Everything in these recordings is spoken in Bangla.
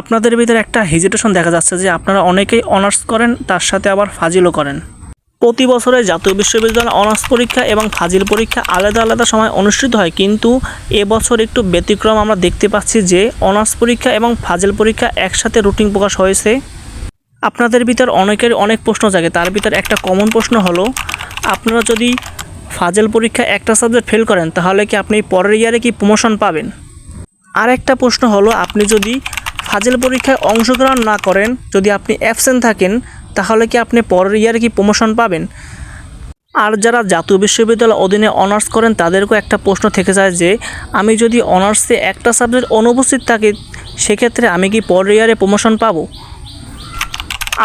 আপনাদের ভিতরে একটা হেজিটেশন দেখা যাচ্ছে যে আপনারা অনেকেই অনার্স করেন, তার সাথে আবার ফাজিলও করেন। প্রতি বছরে জাতীয় বিশ্ববিদ্যালয় অনার্স পরীক্ষা এবং ফাজিল পরীক্ষা আলাদা আলাদা সময় অনুষ্ঠিত হয়, কিন্তু এবছর একটু ব্যতিক্রম আমরা দেখতে পাচ্ছি যে অনার্স পরীক্ষা এবং ফাজিল পরীক্ষা একসাথে রুটিন প্রকাশ হয়েছে। আপনাদের ভিতর অনেকের অনেক প্রশ্ন জাগে, তার ভিতর একটা কমন প্রশ্ন হলো, আপনারা যদি ফাজেল পরীক্ষা একটা সাবজেক্ট ফেল করেন, তাহলে কি আপনি পরের ইয়ারে কি প্রমোশন পাবেন? আর একটা প্রশ্ন হলো, আপনি যদি ফাজিল পরীক্ষায় অংশগ্রহণ না করেন, যদি আপনি অ্যাবসেন্ট থাকেন, তাহলে কি আপনি পরের ইয়ারে কি প্রমোশন পাবেন? আর যারা জাতীয় বিশ্ববিদ্যালয় অধীনে অনার্স করেন, তাদেরকেও একটা প্রশ্ন থেকে যায় যে, আমি যদি অনার্সে একটা সাবজেক্ট অনুপস্থিত থাকি, সেক্ষেত্রে আমি কি পরের ইয়ারে প্রমোশন পাবো?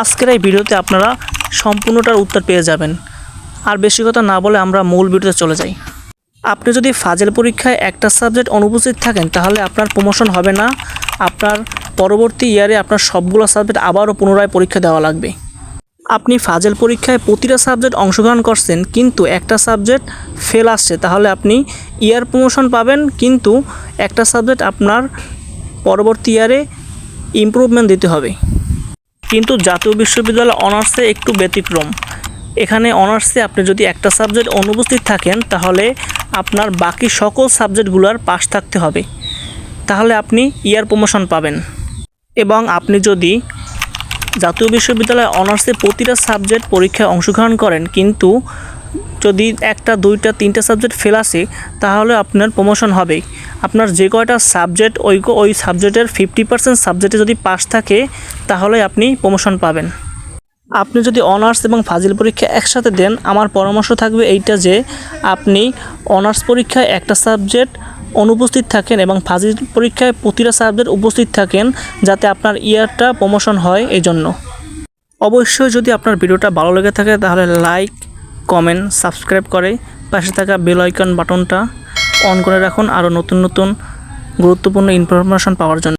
আজকের এই ভিডিওতে আপনারা সম্পূর্ণটার উত্তর পেয়ে যাবেন। আর বেশি কথা না বলে আমরা মূল ভিডিওতে চলে যাই। আপনি যদি ফাজেল পরীক্ষায় একটা সাবজেক্ট অনুপস্থিত থাকেন, তাহলে আপনার প্রমোশন হবে না। আপনার পরবর্তী ইয়ারে আপনার সবগুলো সাবজেক্ট আবারও পুনরায় পরীক্ষা দেওয়া লাগবে। আপনি ফাজেল পরীক্ষায় প্রতিটা সাবজেক্ট অংশগ্রহণ করছেন, কিন্তু একটা সাবজেক্ট ফেল আসছে, তাহলে আপনি ইয়ার প্রমোশন পাবেন, কিন্তু একটা সাবজেক্ট আপনার পরবর্তী ইয়ারে ইমপ্রুভমেন্ট দিতে হবে। কিন্তু জাতীয় বিশ্ববিদ্যালয় অনার্সে একটু ব্যতিক্রম। এখানে অনার্সে আপনি যদি একটা সাবজেক্ট অনুপস্থিত থাকেন, তাহলে আপনার বাকি সকল সাবজেক্টগুলোর পাশ থাকতে হবে। তাহলে আপনি ইয়ার প্রমোশন পাবেন। এবং আপনি যদি জাতীয় বিশ্ববিদ্যালয়ে অনার্সে প্রতিটা সাবজেক্ট পরীক্ষায় অংশগ্রহণ করেন, কিন্তু যদি একটা, দুইটা, তিনটা সাবজেক্ট ফেল আসে, তাহলে আপনার প্রমোশন হবে আপনার যে কয়টা সাবজেক্ট, ওই ওই সাবজেক্টের ফিফটি পার্সেন্ট সাবজেক্টে যদি পাস থাকে, তাহলে আপনি প্রমোশন পাবেন। আপনি যদি অনার্স এবং ফাজিল পরীক্ষা একসাথে দেন, আমার পরামর্শ থাকবে এইটা যে, আপনি অনার্স পরীক্ষায় একটা সাবজেক্ট অনুপস্থিত থাকেন এবং ফাজিল পরীক্ষায় প্রতিটা সাবজেক্ট উপস্থিত থাকেন যাতে আপনার ইয়ারটা প্রমোশন হয় এই জন্য অবশ্যই যদি আপনার ভিডিওটা ভালো লেগে থাকে তাহলে লাইক কমেন্ট সাবস্ক্রাইব করে পাশে থাকা বেল আইকন বাটনটা অন করে রাখুন আরও নতুন নতুন গুরুত্বপূর্ণ ইনফরমেশন পাওয়ার জন্য।